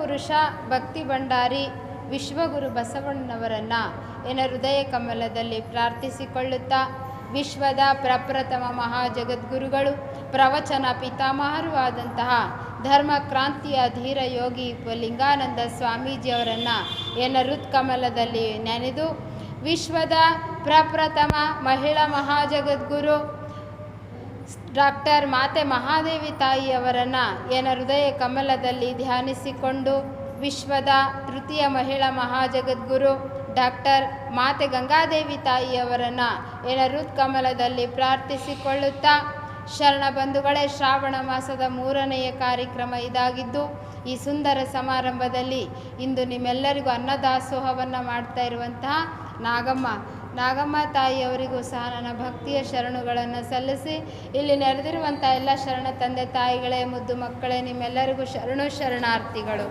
ಪುರುಷ ಭಕ್ತಿ ಭಂಡಾರಿ ವಿಶ್ವಗುರು ಬಸವಣ್ಣವರನ್ನು ಎನ ಹೃದಯ ಕಮಲದಲ್ಲಿ ಪ್ರಾರ್ಥಿಸಿಕೊಳ್ಳುತ್ತಾ ವಿಶ್ವದ ಪ್ರಪ್ರಥಮ ಮಹಾಜಗದ್ಗುರುಗಳು, ಪ್ರವಚನ ಪಿತಾಮಹರು ಆದಂತಹ ಧರ್ಮ ಕ್ರಾಂತಿಯ ಧೀರ ಯೋಗಿ ಲಿಂಗಾನಂದ ಸ್ವಾಮೀಜಿಯವರನ್ನು ಎನ್ನ ಹೃತ್ಕಮಲದಲ್ಲಿ ನೆನೆದು ವಿಶ್ವದ ಪ್ರಪ್ರಥಮ ಮಹಿಳಾ ಮಹಾಜಗದ್ಗುರು ಡಾಕ್ಟರ್ ಮಾತೆ ಮಹಾದೇವಿ ತಾಯಿಯವರನ್ನು ಏನ ಹೃದಯ ಕಮಲದಲ್ಲಿ ಧ್ಯಾನಿಸಿಕೊಂಡು ವಿಶ್ವದ ತೃತೀಯ ಮಹಿಳಾ ಮಹಾಜಗದ್ಗುರು ಡಾಕ್ಟರ್ ಮಾತೆ ಗಂಗಾದೇವಿ ತಾಯಿಯವರನ್ನು ಏನ ಹೃತ್ಕಮಲದಲ್ಲಿ ಪ್ರಾರ್ಥಿಸಿಕೊಳ್ಳುತ್ತಾ ಶರಣ ಬಂಧುಗಳೇ, ಶ್ರಾವಣ ಮಾಸದ ಮೂರನೆಯ ಕಾರ್ಯಕ್ರಮ ಇದಾಗಿದ್ದು, ಈ ಸುಂದರ ಸಮಾರಂಭದಲ್ಲಿ ಇಂದು ನಿಮ್ಮೆಲ್ಲರಿಗೂ ಅನ್ನದಾಸೋಹವನ್ನು ಮಾಡ್ತಾ ಇರುವಂತಹ ನಾಗಮ್ಮ. ನಾಗಮ್ಮ ತಾಯಿಯವರಿಗೂ ಸಹ ನನ್ನ ಭಕ್ತಿಯ ಶರಣುಗಳನ್ನು ಸಲ್ಲಿಸಿ, ಇಲ್ಲಿ ನೆರೆದಿರುವಂಥ ಎಲ್ಲ ಶರಣ ತಂದೆ ತಾಯಿಗಳೇ, ಮುದ್ದು ಮಕ್ಕಳೇ, ನಿಮ್ಮೆಲ್ಲರಿಗೂ ಶರಣು ಶರಣಾರ್ಥಿಗಳು.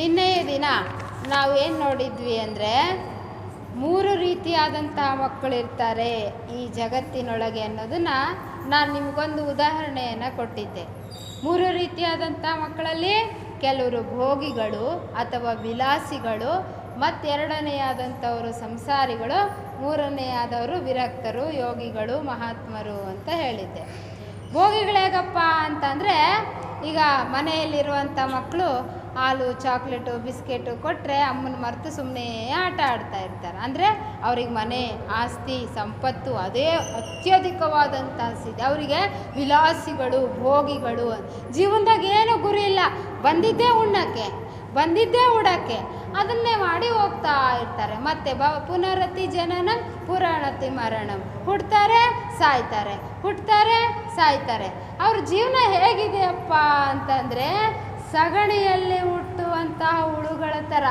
ನಿನ್ನೆಯ ದಿನ ನಾವು ಏನು ನೋಡಿದ್ವಿ ಅಂದರೆ, ಮೂರು ರೀತಿಯಾದಂತಹ ಮಕ್ಕಳಿರ್ತಾರೆ ಈ ಜಗತ್ತಿನೊಳಗೆ ಅನ್ನೋದನ್ನು ನಾನು ನಿಮಗೊಂದು ಉದಾಹರಣೆಯನ್ನು ಕೊಟ್ಟಿದ್ದೆ. ಮೂರು ರೀತಿಯಾದಂಥ ಮಕ್ಕಳಲ್ಲಿ ಕೆಲವರು ಭೋಗಿಗಳು ಅಥವಾ ವಿಲಾಸಿಗಳು ಮತ್ತೆರಡನೆಯಾದಂಥವರು ಸಂಸಾರಿಗಳು, ಮೂರನೆಯಾದವರು ವಿರಕ್ತರು, ಯೋಗಿಗಳು, ಮಹಾತ್ಮರು ಅಂತ ಹೇಳಿದ್ದೆ. ಭೋಗಿಗಳೇಗಪ್ಪ ಅಂತಂದರೆ, ಈಗ ಮನೆಯಲ್ಲಿರುವಂಥ ಮಕ್ಕಳು ಹಾಲು, ಚಾಕ್ಲೇಟು, ಬಿಸ್ಕೆಟು ಕೊಟ್ಟರೆ ಅಮ್ಮನ ಮರೆತು ಸುಮ್ಮನೆ ಆಟ ಆಡ್ತಾ ಇರ್ತಾರೆ. ಅಂದರೆ ಅವ್ರಿಗೆ ಮನೆ, ಆಸ್ತಿ, ಸಂಪತ್ತು ಅದೇ ಅತ್ಯಧಿಕವಾದಂಥ ಆಸ್ತಿ ಅವರಿಗೆ ವಿಲಾಸಿಗಳು, ಭೋಗಿಗಳು ಜೀವನದಾಗ ಏನೂ ಗುರಿ ಇಲ್ಲ. ಬಂದಿದ್ದೇ ಉಣ್ಣಕ್ಕೆ. ಬಂದಿದ್ದೇ ಉಡಕ್ಕೆ. ಅದನ್ನೇ ಮಾಡಿ ಹೋಗ್ತಾ ಇರ್ತಾರೆ. ಮತ್ತೆ ಬ, ಪುನರತಿ ಜನನ, ಪುರಾಣತಿ ಮರಣಂ. ಹುಡ್ತಾರೆ, ಸಾಯ್ತಾರೆ. ಹುಟ್ತಾರೆ ಸಾಯ್ತಾರೆ. ಅವ್ರ ಜೀವನ ಹೇಗಿದೆಯಪ್ಪ ಅಂತಂದರೆ, ಸಗಣಿಯಲ್ಲಿ ಹುಟ್ಟುವಂತಹ ಹುಳುಗಳ ಥರ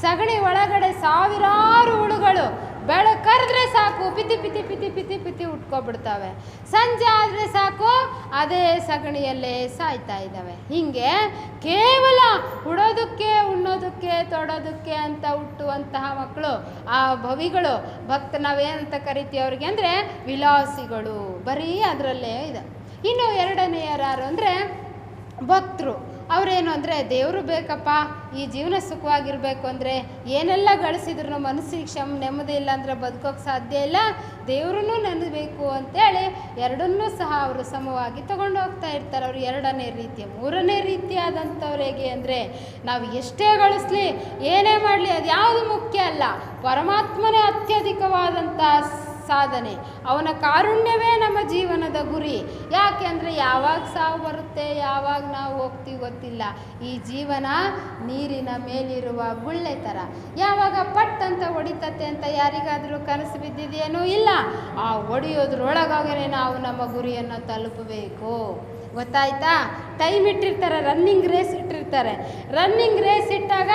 ಸಗಣಿ ಒಳಗಡೆ ಸಾವಿರಾರು ಹುಳುಗಳು ಬೆಳಕರಿದ್ರೆ ಸಾಕು, ಪಿತಿ ಪಿತಿ ಪಿತಿ ಪಿತಿ ಪಿತಿ ಉಟ್ಕೊಬಿಡ್ತವೆ ಸಂಜೆ ಆದರೆ ಸಾಕು ಅದೇ ಸಗಣಿಯಲ್ಲೇ ಸಾಯ್ತಾ ಇದ್ದಾವೆ. ಹೀಗೆ ಕೇವಲ ಉಡೋದಕ್ಕೆ, ಉಣ್ಣೋದಕ್ಕೆ, ತೊಡೋದಕ್ಕೆ ಅಂತ ಹುಟ್ಟುವಂತಹ ಮಕ್ಕಳು, ಆ ಭವಿಗಳು, ಭಕ್ತ ನಾವೇನಂತ ಕರಿತೀವಿ ಅವ್ರಿಗೆ ಅಂದರೆ ವಿಲಾಸಿಗಳು. ಬರೀ ಅದರಲ್ಲೇ ಇದೆ. ಇನ್ನು ಎರಡನೇ ಯಾರು ಅಂದರೆ ಭಕ್ತರು ಅವರೇನು ಅಂದರೆ, ದೇವರು ಬೇಕಪ್ಪ, ಈ ಜೀವನ ಸುಖವಾಗಿರಬೇಕು ಅಂದರೆ ಏನೆಲ್ಲ ಗಳಿಸಿದ್ರು ಮನಸ್ಸಿಗೆ ಕ್ಷಮ ನೆಮ್ಮದಿ ಇಲ್ಲ ಅಂದರೆ ಬದುಕೋಕೆ ಸಾಧ್ಯ ಇಲ್ಲ ದೇವ್ರನ್ನೂ ಬೇಕು ಅಂತೇಳಿ ಎರಡನ್ನೂ ಸಹ ಅವರು ಸಮವಾಗಿ ತಗೊಂಡು ಹೋಗ್ತಾ ಇರ್ತಾರೆ. ಅವರು ಎರಡನೇ ರೀತಿಯ, ಮೂರನೇ ರೀತಿಯಾದಂಥವ್ರು ಹೇಗೆ ಅಂದರೆ, ನಾವು ಎಷ್ಟೇ ಗಳಿಸ್ಲಿ, ಏನೇ ಮಾಡಲಿ, ಅದು ಯಾವುದು ಮುಖ್ಯ ಅಲ್ಲ. ಪರಮಾತ್ಮನೇ ಅತ್ಯಧಿಕವಾದಂಥ ಸಾಧನೆ. ಅವನ ಕಾರುಣ್ಯವೇ ನಮ್ಮ ಅಂದರೆ ಯಾವಾಗ ಸಾವು ಬರುತ್ತೆ, ಯಾವಾಗ ನಾವು ಹೋಗ್ತೀವಿ ಗೊತ್ತಿಲ್ಲ. ಈ ಜೀವನ ನೀರಿನ ಮೇಲಿರುವ ಗುಳ್ಳೆ ಥರ ಯಾವಾಗ ಪಟ್ ಅಂತ ಹೊಡಿತತೆ ಅಂತ ಯಾರಿಗಾದರೂ ಕನಸು ಬಿದ್ದಿದೆಯೇನೂ ಇಲ್ಲ. ಆ ಹೊಡೆಯೋದ್ರೊಳಗಾಗಲೇ ನಾವು ನಮ್ಮ ಗುರಿಯನ್ನು ತಲುಪಬೇಕು. ಗೊತ್ತಾಯ್ತಾ? ಟೈಮ್ ಇಟ್ಟಿರ್ತಾರೆ ರನ್ನಿಂಗ್ ರೇಸ್ ಇಟ್ಟಿರ್ತಾರೆ. ರನ್ನಿಂಗ್ ರೇಸ್ ಇಟ್ಟಾಗ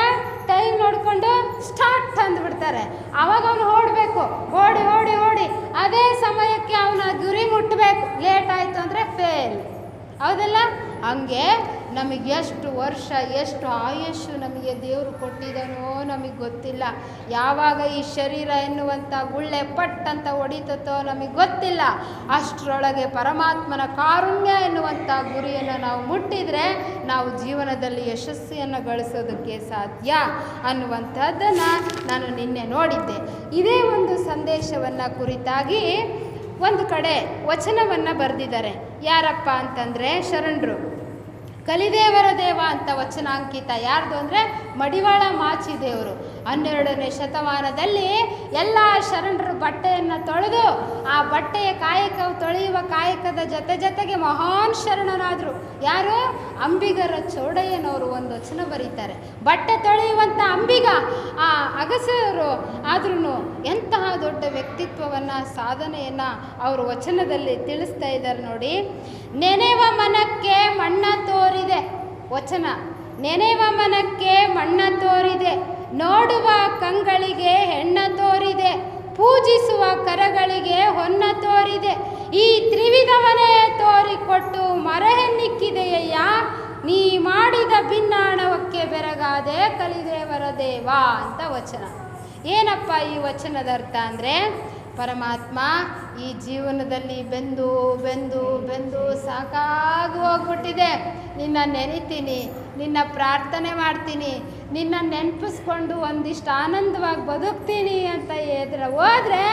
ಟೈಮ್ ನೋಡಿಕೊಂಡು ಸ್ಟಾರ್ಟ್ ಅಂದ್ಬಿಡ್ತಾರೆ ಅವಾಗ ಅವನು ಓಡಬೇಕು. ಓಡಿ ಓಡಿ ಓಡಿ. ಅದೇ ಸಮಯಕ್ಕೆ ಅವನ ಗುರಿ ಲೇಟ್ ಆಯಿತು ಅಂದರೆ ಫೇಲ್ ಹೌದಲ್ಲ? ಹಂಗೆ ನಮಗೆ ಎಷ್ಟು ವರ್ಷ, ಎಷ್ಟು ಆಯುಷ್ಯು ನಮಗೆ ದೇವರು ಕೊಟ್ಟಿದ್ದಾನೋ ನಮಗೆ ಗೊತ್ತಿಲ್ಲ. ಯಾವಾಗ ಈ ಶರೀರ ಎನ್ನುವಂಥ ಗುಳ್ಳೆ ಪಟ್ ಅಂತ ಹೊಡಿತತೋ ನಮಗೆ ಗೊತ್ತಿಲ್ಲ. ಅಷ್ಟರೊಳಗೆ ಪರಮಾತ್ಮನ ಕಾರುಣ್ಯ ಎನ್ನುವಂಥ ಗುರಿಯನ್ನು ನಾವು ಮುಟ್ಟಿದರೆ ನಾವು ಜೀವನದಲ್ಲಿ ಯಶಸ್ಸಿಯನ್ನು ಗಳಿಸೋದಕ್ಕೆ ಸಾಧ್ಯ ಅನ್ನುವಂಥದ್ದನ್ನು ನಾನು ನಿನ್ನೆ ನೋಡಿದ್ದೆ. ಇದೇ ಒಂದು ಸಂದೇಶವನ್ನು ಕುರಿತಾಗಿ ಒಂದು ಕಡೆ ವಚನವನ್ನು ಬರೆದಿದ್ದಾರೆ. ಯಾರಪ್ಪ ಅಂತಂದರೆ ಶರಣರು. ಕಲಿದೇವರ ದೇವ ಅಂತ ವಚನಾಂಕಿತ ಯಾರ್ದು ಅಂದರೆ ಮಡಿವಾಳ ಮಾಚಿ ದೇವರು. ಹನ್ನೆರಡನೇ ಶತಮಾನದಲ್ಲಿ ಎಲ್ಲ ಶರಣರು ಬಟ್ಟೆಯನ್ನು ತೊಳೆದು ಆ ಬಟ್ಟೆಯ ಕಾಯಕ ತೊಳೆಯುವ ಕಾಯಕದ ಜೊತೆ ಜೊತೆಗೆ ಮಹಾನ್ ಶರಣರಾದರು. ಯಾರು? ಅಂಬಿಗರ ಚೌಡಯ್ಯನವರು ಒಂದು ವಚನ ಬರೀತಾರೆ. ಬಟ್ಟೆ ತೊಳೆಯುವಂಥ ಅಂಬಿಗ, ಆ ಅಗಸರು ಆದ್ರೂ ಎಂತಹ ದೊಡ್ಡ ವ್ಯಕ್ತಿತ್ವವನ್ನು, ಸಾಧನೆಯನ್ನು ಅವರು ವಚನದಲ್ಲಿ ತಿಳಿಸ್ತಾ ಇದ್ದಾರೆ ನೋಡಿ. ನೆನೆವ ಮನಕ್ಕೆ ಮಣ್ಣ ತೋರಿದೆ. ವಚನ ನೆನೆವ ಮನಕ್ಕೆ ಮಣ್ಣ ತೋರಿದೆ. ನೋಡುವ ಕಂಗಳಿಗೆ ಹೆಣ್ಣ ತೋರಿದೆ. ಪೂಜಿಸುವ ಕರಗಳಿಗೆ ಹೊನ್ನ ತೋರಿದೆ. ಈ ತ್ರಿವಿಧವನೇ ತೋರಿಕೊಟ್ಟು ಮರಹೆನ್ನಿಕ್ಕಿದೆಯಯ್ಯ. ನೀ ಮಾಡಿದ ಭಿನ್ನಾಣವಕ್ಕೆ ಬೆರಗಾದೆ ಕಲಿದೇವರ ದೇವ ಅಂತ ವಚನ. ಏನಪ್ಪ ಈ ವಚನದ ಅರ್ಥ ಅಂದರೆ? ಪರಮಾತ್ಮ ಈ ಜೀವನದಲ್ಲಿ ಬೆಂದು ಬೆಂದು ಬೆಂದು ಸಾಕಾಗಿ ಹೋಗ್ಬಿಟ್ಟಿದೆ. ನಿನ್ನ ನೆನಿತೀನಿ ನಿನ್ನ ಪ್ರಾರ್ಥನೆ ಮಾಡ್ತೀನಿ, ನಿನ್ನ ನೆನಪಿಸ್ಕೊಂಡು ಒಂದಿಷ್ಟು ಆನಂದವಾಗಿ ಬದುಕ್ತೀನಿ ಅಂತ ಎದ್ರ ಹೋದರೆ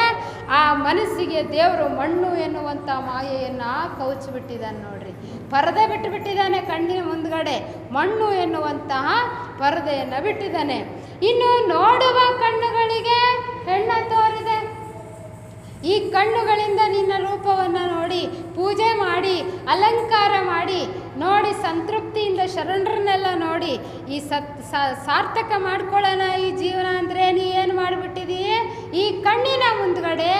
ಆ ಮನಸ್ಸಿಗೆ ದೇವರು ಮಣ್ಣು ಎನ್ನುವಂಥ ಮಾಯೆಯನ್ನು ಕೌಚಿಬಿಟ್ಟಿದ್ದಾನೆ ನೋಡ್ರಿ. ಪರದೆ ಬಿಟ್ಟುಬಿಟ್ಟಿದ್ದಾನೆ ಕಣ್ಣಿನ ಮುಂದ್ಗಡೆ, ಮಣ್ಣು ಎನ್ನುವಂತಹ ಪರದೆಯನ್ನು ಬಿಟ್ಟಿದ್ದಾನೆ ಇನ್ನು ನೋಡುವ ಕಣ್ಣುಗಳಿಗೆ ಹೆಣ್ಣ ತೋರಿದೆ. ಈ ಕಣ್ಣುಗಳಿಂದ ನಿನ್ನ ರೂಪವನ್ನು ನೋಡಿ, ಪೂಜೆ ಮಾಡಿ, ಅಲಂಕಾರ ಮಾಡಿ, ನೋಡಿ ಸಂತೃಪ್ತಿಯಿಂದ ಶರಣರನ್ನೆಲ್ಲ ನೋಡಿ, ಈ ಸತ್ ಸಾರ್ಥಕ ಮಾಡ್ಕೊಳ್ಳೋಣ ಈ ಜೀವನ ಅಂದರೆ ನೀ ಏನು ಮಾಡಿಬಿಟ್ಟಿದೀಯ ಈ ಕಣ್ಣಿನ ಮುಂದ್ಗಡೆ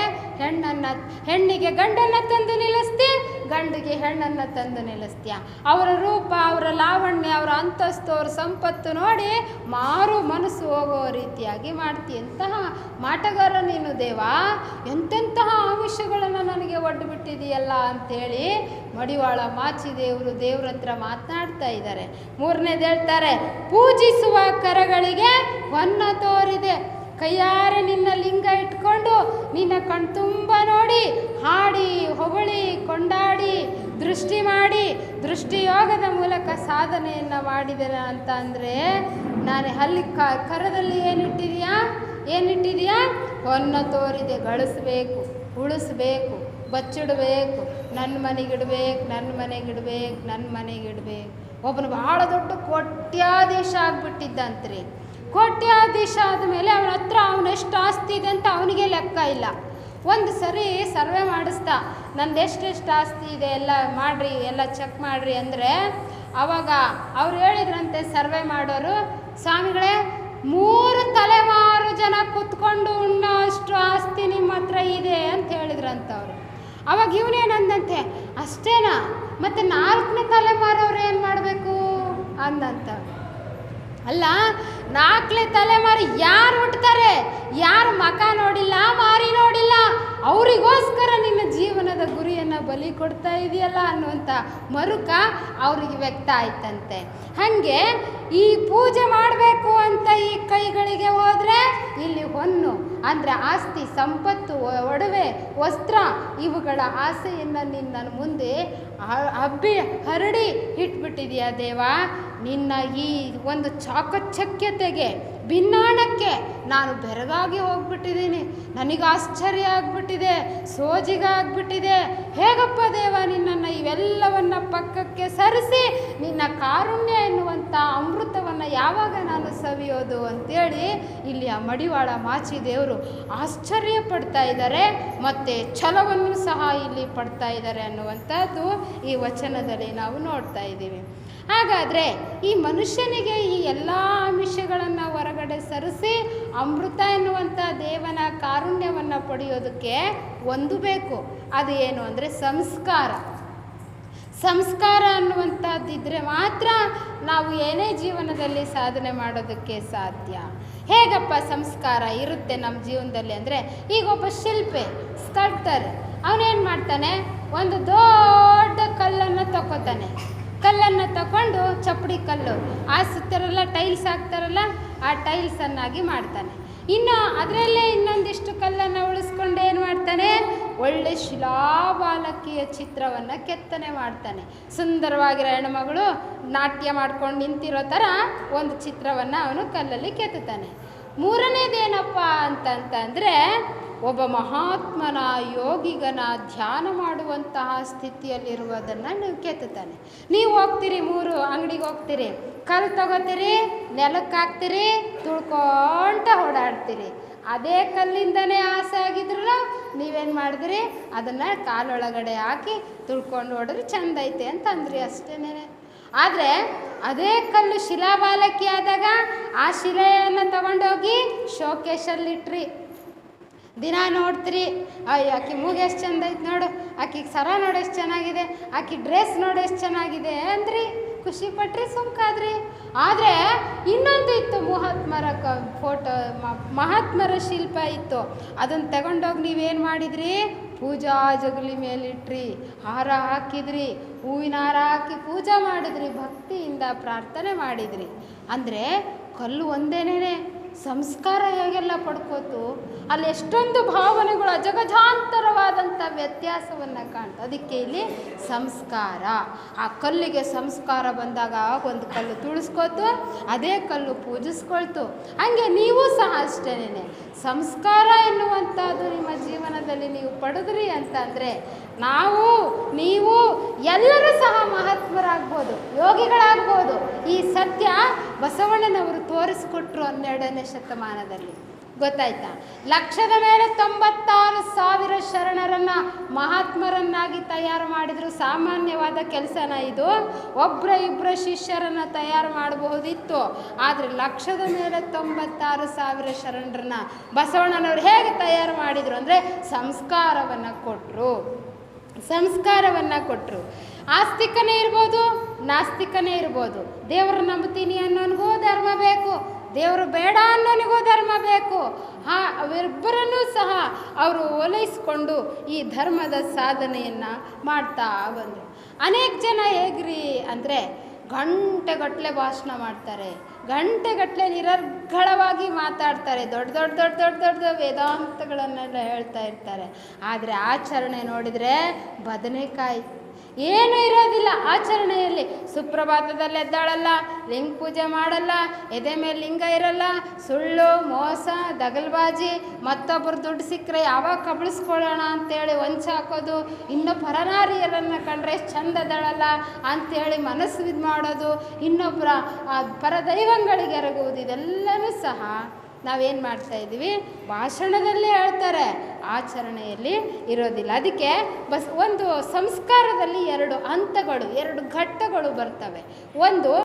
ಹೆಣ್ಣನ್ನು, ಹೆಣ್ಣಿಗೆ ಗಂಡನ್ನು ತಂದು ನಿಲ್ಲಿಸ್ತಿ ಗಂಡಿಗೆ ಹೆಣ್ಣನ್ನು ತಂದು ನಿಲ್ಲಿಸ್ತೀಯ? ಅವರ ರೂಪ, ಅವರ ಲಾವಣ್ಯ, ಅವರ ಅಂತಸ್ತು, ಅವರ ಸಂಪತ್ತು ನೋಡಿ ಮಾರು ಮನಸ್ಸು ಹೋಗೋ ರೀತಿಯಾಗಿ ಮಾಡ್ತೀಯ ಎಂತಹ ಮಾಟಗಾರ ನೀನು ದೇವ? ಎಂತೆಂತಹ ಆಮಿಷಗಳನ್ನು ನನಗೆ ಒಡ್ಡು ಬಿಟ್ಟಿದೆಯಲ್ಲ ಅಂತೇಳಿ ಮಡಿವಾಳ ಮಾಚಿ ದೇವರು ದೇವ್ರ ಹತ್ರ ಮಾತನಾಡ್ತಾ ಇದ್ದಾರೆ. ಮೂರನೇದು ಹೇಳ್ತಾರೆ, ಪೂಜಿಸುವ ಕರಗಳಿಗೆ ಹೊನ್ನ ತೋರಿದೆ. ಕೈಯಾರೆ ನಿನ್ನ ಲಿಂಗ ಇಟ್ಕೊಂಡು ನಿನ್ನ ಕಣ್ತುಂಬ ನೋಡಿ, ಹಾಡಿ, ಹೊಗಳಿ, ಕೊಂಡಾಡಿ, ದೃಷ್ಟಿ ಮಾಡಿ, ದೃಷ್ಟಿಯೋಗದ ಮೂಲಕ ಸಾಧನೆಯನ್ನು ಮಾಡಿದೆನ ಅಂತ ಅಂದರೆ, ನಾನು ಅಲ್ಲಿ ಕ, ಕರದಲ್ಲಿ ಏನಿಟ್ಟಿದೆಯಾ? ಏನಿಟ್ಟಿದೆಯಾ? ಹೊನ್ನ ತೋರಿದೆ, ಗಳಿಸ್ಬೇಕು, ಉಳಿಸ್ಬೇಕು, ಬಚ್ಚಿಡಬೇಕು ನನ್ನ ಮನೆಗಿಡ್ಬೇಕು ನನ್ನ ಮನೆಗಿಡ್ಬೇಕು ನನ್ನ ಮನೆಗಿಡ್ಬೇಕು ಒಬ್ಬನು ಭಾಳ ದೊಡ್ಡ ಕೋಟ್ಯಾಧೀಶ ಆಗ್ಬಿಟ್ಟಿದ್ದಂತ್ರಿ. ಕೋಟ್ಯಾಧೀಶ ಆದಮೇಲೆ ಅವನ ಹತ್ರ ಅವನೆಷ್ಟು ಆಸ್ತಿ ಇದೆ ಅಂತ ಅವನಿಗೆ ಲೆಕ್ಕ ಇಲ್ಲ. ಒಂದು ಸರಿ ಸರ್ವೆ ಮಾಡಿಸ್ತಾ ನಂದು ಎಷ್ಟೆಷ್ಟು ಆಸ್ತಿ ಇದೆ ಎಲ್ಲ ಮಾಡಿರಿ, ಎಲ್ಲ ಚೆಕ್ ಮಾಡಿರಿ ಅಂದರೆ ಅವಾಗ ಅವ್ರು ಹೇಳಿದ್ರಂತೆ ಸರ್ವೆ ಮಾಡೋರು, ಸ್ವಾಮಿಗಳೇ, ಮೂರು ತಲೆಮಾರು ಜನ ಕುತ್ಕೊಂಡು ಉಣ್ಣೋ ಅಷ್ಟು ಆಸ್ತಿ ನಿಮ್ಮ ಹತ್ರ ಇದೆ ಅಂತ ಹೇಳಿದ್ರಂತ ಅವರು. ಅವಾಗ ಇವನೇನಂದಂತೆ ಅಷ್ಟೇನಾ? ಮತ್ತು ನಾಲ್ಕನೇ ತಲೆಮಾರವ್ರು ಏನು ಮಾಡಬೇಕು? ಅಂದಂತ. ಅಲ್ಲ ನಾಲ್ಕನೇ ತಲೆಮಾರು ಯಾರು ಹುಟ್ಟುತ್ತಾರೆ ಯಾರು ಮಕ ನೋಡಿಲ್ಲ ಮಾರಿ ನೋಡಿಲ್ಲ? ಅವರಿಗೋಸ್ಕರ ನಿನ್ನ ಜೀವನದ ಗುರಿಯನ್ನು ಬಲಿ ಕೊಡ್ತಾ ಇದೆಯಲ್ಲ ಅನ್ನುವಂಥ ಮರುಕ ಅವರಿಗೆ ವ್ಯಕ್ತ ಆಯ್ತಂತೆ. ಹಾಗೆ ಈ ಪೂಜೆ ಮಾಡಬೇಕು ಅಂತ ಈ ಕೈಗಳಿಗೆ ಹೋದರೆ ಇಲ್ಲಿ ಹೊನ್ನು, ಅಂದರೆ ಆಸ್ತಿ, ಸಂಪತ್ತು, ಒಡವೆ, ವಸ್ತ್ರ ಇವುಗಳ ಆಸೆಯನ್ನು ನಿನ್ನ ಮುಂದೆ ಹಬ್ಬಿ, ಹರಡಿ ಇಟ್ಬಿಟ್ಟಿದೆಯಾ ದೇವ? ನಿನ್ನ ಈ ಒಂದು ಚಾಕಚಕ್ಯತೆಗೆ ಭಿನ್ನಾಣಕ್ಕೆ ನಾನು ಬೆರಗಾಗಿ ಹೋಗ್ಬಿಟ್ಟಿದ್ದೀನಿ. ನನಗೆ ಆಶ್ಚರ್ಯ ಆಗ್ಬಿಟ್ಟಿದೆ, ಸೋಜಿಗ ಆಗ್ಬಿಟ್ಟಿದೆ. ಹೇಗಪ್ಪ ದೇವ ನಿನ್ನನ್ನು ಇವೆಲ್ಲವನ್ನು ಪಕ್ಕಕ್ಕೆ ಸರಿಸಿ ನಿನ್ನ ಕಾರುಣ್ಯ ಎನ್ನುವಂಥ ಅಮೃತವನ್ನು ಯಾವಾಗ ನಾನು ಸವಿಯೋದು ಅಂತೇಳಿ ಇಲ್ಲಿ ಆ ಮಡಿವಾಳ ಮಾಚಿ ದೇವರು ಆಶ್ಚರ್ಯ ಪಡ್ತಾ ಇದ್ದಾರೆ, ಮತ್ತು ಛಲವನ್ನು ಸಹ ಇಲ್ಲಿ ಪಡ್ತಾ ಇದ್ದಾರೆ ಅನ್ನುವಂಥದ್ದು ಈ ವಚನದಲ್ಲಿ ನಾವು ನೋಡ್ತಾ ಇದ್ದೀವಿ. ಹಾಗಾದರೆ ಈ ಮನುಷ್ಯನಿಗೆ ಈ ಎಲ್ಲ ಆಮಿಷಗಳನ್ನು ಹೊರಗಡೆ ಸರಿಸಿ ಅಮೃತ ಎನ್ನುವಂಥ ದೇವನ ಕಾರುಣ್ಯವನ್ನು ಪಡೆಯೋದಕ್ಕೆ ಒಂದು ಬೇಕು. ಅದು ಏನು ಅಂದರೆ ಸಂಸ್ಕಾರ. ಸಂಸ್ಕಾರ ಅನ್ನುವಂಥದ್ದಿದ್ದರೆ ಮಾತ್ರ ನಾವು ಏನೇ ಜೀವನದಲ್ಲಿ ಸಾಧನೆ ಮಾಡೋದಕ್ಕೆ ಸಾಧ್ಯ. ಹೇಗಪ್ಪ ಸಂಸ್ಕಾರ ಇರುತ್ತೆ ನಮ್ಮ ಜೀವನದಲ್ಲಿ ಅಂದರೆ ಈಗ ಒಬ್ಬ ಶಿಲ್ಪಿ ಸ್ಕಲ್ಪ್ಟರ್ ಅವನೇನು ಮಾಡ್ತಾನೆ? ಒಂದು ದೊಡ್ಡ ಕಲ್ಲನ್ನು ತಗೋತಾನೆ ಕಲ್ಲನ್ನು ತಗೊಂಡು ಚಪ್ಪಡಿ ಕಲ್ಲು. ಆ ಸುತ್ತರಲ್ಲ ಟೈಲ್ಸ್ ಹಾಕ್ತಾರಲ್ಲ, ಆ ಟೈಲ್ಸನ್ನಾಗಿ ಮಾಡ್ತಾನೆ. ಇನ್ನು ಅದರಲ್ಲೇ ಇನ್ನೊಂದಿಷ್ಟು ಕಲ್ಲನ್ನು ಉಳಿಸ್ಕೊಂಡು ಏನು ಮಾಡ್ತಾನೆ? ಒಳ್ಳೆ ಶಿಲಾಬಾಲಕಿಯ ಚಿತ್ರವನ್ನು ಕೆತ್ತನೆ ಮಾಡ್ತಾನೆ. ಸುಂದರವಾಗಿರೋ ಹೆಣ್ಮಗಳು ನಾಟ್ಯ ಮಾಡ್ಕೊಂಡು ನಿಂತಿರೋ ಥರ ಒಂದು ಚಿತ್ರವನ್ನು ಅವನು ಕಲ್ಲಲ್ಲಿ ಕೆತ್ತುತ್ತಾನೆ. ಮೂರನೇದೇನಪ್ಪ ಅಂತಂತಂದರೆ ಒಬ್ಬ ಮಹಾತ್ಮನ ಯೋಗಿಗನ ಧ್ಯಾನ ಮಾಡುವಂತಹ ಸ್ಥಿತಿಯಲ್ಲಿರುವುದನ್ನು ನೀವು ಕೆತ್ತುತ್ತಾನೆ ನೀವು ಹೋಗ್ತೀರಿ ಮೂರು ಅಂಗಡಿಗೆ ಹೋಗ್ತೀರಿ ಕಲ್ಲು ತಗೋತೀರಿ ನೆಲಕ್ಕೆ ಹಾಕ್ತೀರಿ, ತುಳ್ಕೊಂತ ಓಡಾಡ್ತೀರಿ. ಅದೇ ಕಲ್ಲಿಂದನೇ ಆಸೆ ಆಗಿದ್ರು ನೀವೇನು ಮಾಡಿದ್ರಿ? ಅದನ್ನು ಕಾಲೊಳಗಡೆ ಹಾಕಿ ತುಳ್ಕೊಂಡು ಓಡಿದ್ರೆ ಚಂದ ಐತೆ ಅಂತ ಅಂದ್ರಿ ಅಷ್ಟೇನೆ. ಆದರೆ ಅದೇ ಕಲ್ಲು ಶಿಲಾಬಾಲಕಿ ಆದಾಗ ಆ ಶಿಲೆಯನ್ನು ತಗೊಂಡೋಗಿ ಶೋಕೇಶಲ್ಲಿಟ್ರಿ ದಿನ ನೋಡ್ತೀರಿ. ಅಯ್ಯ, ಆಕೆ ಮೂಗು ಎಷ್ಟು ಚಂದ ಐತೆ ನೋಡು. ಆಕಿಗೆ ಸರ ನೋಡು ಎಷ್ಟು ಚೆನ್ನಾಗಿದೆ. ಆಕಿ ಡ್ರೆಸ್ ನೋಡು ಎಷ್ಟು ಚೆನ್ನಾಗಿದೆ ಅಂದ್ರಿ. ಖುಷಿ ಪಟ್ರಿ, ಸುಮ್ಕಾದ್ರಿ. ಆದರೆ ಇನ್ನೊಂದು ಇತ್ತು ಮಹಾತ್ಮರ ಕ, ಫೋಟೋ ಮಹಾತ್ಮರ ಶಿಲ್ಪ ಇತ್ತು. ಅದನ್ನು ತಗೊಂಡೋಗಿ ನೀವೇನು ಮಾಡಿದ್ರಿ? ಪೂಜಾ ಜಗಲಿ ಮೇಲಿಟ್ರಿ. ಹಾರ ಹಾಕಿದ್ರಿ. ಹೂವಿನ ಹಾರ ಹಾಕಿ ಪೂಜೆ ಮಾಡಿದ್ರಿ. ಭಕ್ತಿಯಿಂದ ಪ್ರಾರ್ಥನೆ ಮಾಡಿದ್ರಿ. ಅಂದರೆ ಕಲ್ಲು ಒಂದೇನೇ ಸಂಸ್ಕಾರ ಹೇಗೆಲ್ಲ ಪಡ್ಕೋತು? ಅಲ್ಲಿ ಎಷ್ಟೊಂದು ಭಾವನೆಗಳು ಅಜಗಜಾಂತರವಾದಂಥ ವ್ಯತ್ಯಾಸವನ್ನು ಕಾಣ್ತು. ಅದಕ್ಕೆ ಇಲ್ಲಿ ಸಂಸ್ಕಾರ. ಆ ಕಲ್ಲಿಗೆ ಸಂಸ್ಕಾರ ಬಂದಾಗ ಒಂದು ಕಲ್ಲು ತುಳಿಸ್ಕೊತು, ಅದೇ ಕಲ್ಲು ಪೂಜಿಸ್ಕೊಳ್ತು. ಹಾಗೆ ನೀವು ಸಹ ಅಷ್ಟೇನೆ ಸಂಸ್ಕಾರ ಎನ್ನುವಂಥದ್ದು ನಿಮ್ಮ ಜೀವನದಲ್ಲಿ ನೀವು ಪಡೆದ್ರಿ ಅಂತಂದರೆ, ನಾವು, ನೀವು ಎಲ್ಲರೂ ಸಹ ಮಹಾತ್ಮರಾಗ್ಬೋದು, ಯೋಗಿಗಳಾಗ್ಬೋದು. ಈ ಸತ್ಯ ಬಸವಣ್ಣನವರು ತೋರಿಸ್ಕೊಟ್ರು ಹನ್ನೆರಡನೇ ಶತಮಾನದಲ್ಲಿ. ಗೊತ್ತಾಯ್ತಾ? ಲಕ್ಷದ ಮೇಲೆ ತೊಂಬತ್ತಾರು ಸಾವಿರ ಶರಣರನ್ನ ಮಹಾತ್ಮರನ್ನಾಗಿ ತಯಾರು ಮಾಡಿದ್ರು. ಸಾಮಾನ್ಯವಾದ ಕೆಲಸನ ಇದು. ಒಬ್ಬರ ಇಬ್ಬರ ಶಿಷ್ಯರನ್ನ ತಯಾರು ಮಾಡಬಹುದಿತ್ತು. ಆದರೆ ಲಕ್ಷದ ಮೇಲೆ ತೊಂಬತ್ತಾರು ಸಾವಿರ ಶರಣರನ್ನ ಬಸವಣ್ಣನವರು ಹೇಗೆ ತಯಾರು ಮಾಡಿದರು ಅಂದರೆ ಸಂಸ್ಕಾರವನ್ನು ಕೊಟ್ಟರು ಸಂಸ್ಕಾರವನ್ನು ಕೊಟ್ಟರು ಆಸ್ತಿಕನೇ ಇರ್ಬೋದು, ನಾಸ್ತಿಕನೇ ಇರ್ಬೋದು. ದೇವರು ನಂಬ್ತೀನಿ ಅನ್ನೋನಿಗೂ ಧರ್ಮ ಬೇಕು. ದೇವರು ಬೇಡ ಅನ್ನೋನಿಗೂ ಧರ್ಮ ಬೇಕು. ಹಾ ಅವಿಬ್ಬರನ್ನೂ ಸಹ ಅವರು ಓಲೈಸ್ಕೊಂಡು ಈ ಧರ್ಮದ ಸಾಧನೆಯನ್ನು ಮಾಡ್ತಾ ಬಂದರು. ಅನೇಕ ಜನ ಹೇಗ್ರಿ ಅಂದರೆ ಗಂಟೆಗಟ್ಟಲೆ ಭಾಷಣ ಮಾಡ್ತಾರೆ. ಗಂಟೆಗಟ್ಟಲೆ ನಿರರ್ಗಳವಾಗಿ ಮಾತಾಡ್ತಾರೆ. ದೊಡ್ಡ ದೊಡ್ಡ ದೊಡ್ಡ ದೊಡ್ಡ ದೊಡ್ಡ ವೇದಾಂತಗಳನ್ನೆಲ್ಲ ಹೇಳ್ತಾ ಇರ್ತಾರೆ. ಆದರೆ ಆಚರಣೆ ನೋಡಿದರೆ ಬದನೆಕಾಯಿ. ಏನೂ ಇರೋದಿಲ್ಲ. ಆಚರಣೆಯಲ್ಲಿ ಸುಪ್ರಭಾತದಲ್ಲಿ ಎದ್ದಾಳಲ್ಲ ಲಿಂಗ ಪೂಜೆ ಮಾಡಲ್ಲ, ಎದೆ ಮೇಲೆ ಲಿಂಗ ಇರಲ್ಲ, ಸುಳ್ಳು, ಮೋಸ, ದಗಲ್ಬಾಜಿ ಮತ್ತೊಬ್ಬರು ದುಡ್ಡು ಸಿಕ್ಕರೆ ಯಾವಾಗ ಕಬಳಿಸ್ಕೊಳ್ಳೋಣ ಅಂತೇಳಿ ಹೊಂಚ ಹಾಕೋದು, ಇನ್ನೂ ಪರನಾರಿಯರನ್ನು ಕಂಡ್ರೆ ಎಷ್ಟು ಚಂದ ಅದಳಲ್ಲ ಅಂಥೇಳಿ ಮನಸ್ಸು ಇದು ಮಾಡೋದು ಇನ್ನೊಬ್ಬರ ಪರದೈವಂಗಳಿಗೆ ಎರಗುವುದು ಇದೆಲ್ಲವೂ ಸಹ ನಾವೇನು ಮಾಡ್ತಾ ಇದ್ದೀವಿ? ಭಾಷಣದಲ್ಲೇ ಹೇಳ್ತಾರೆ. ಆಚರಣೆಯಲ್ಲಿ ಇರೋದಿಲ್ಲ. ಅದಕ್ಕೆ ಬಸ್ ಒಂದು ಸಂಸ್ಕಾರದಲ್ಲಿ ಎರಡು ಹಂತಗಳು, ಎರಡು ಘಟ್ಟಗಳು ಬರ್ತವೆ. ಒಂದು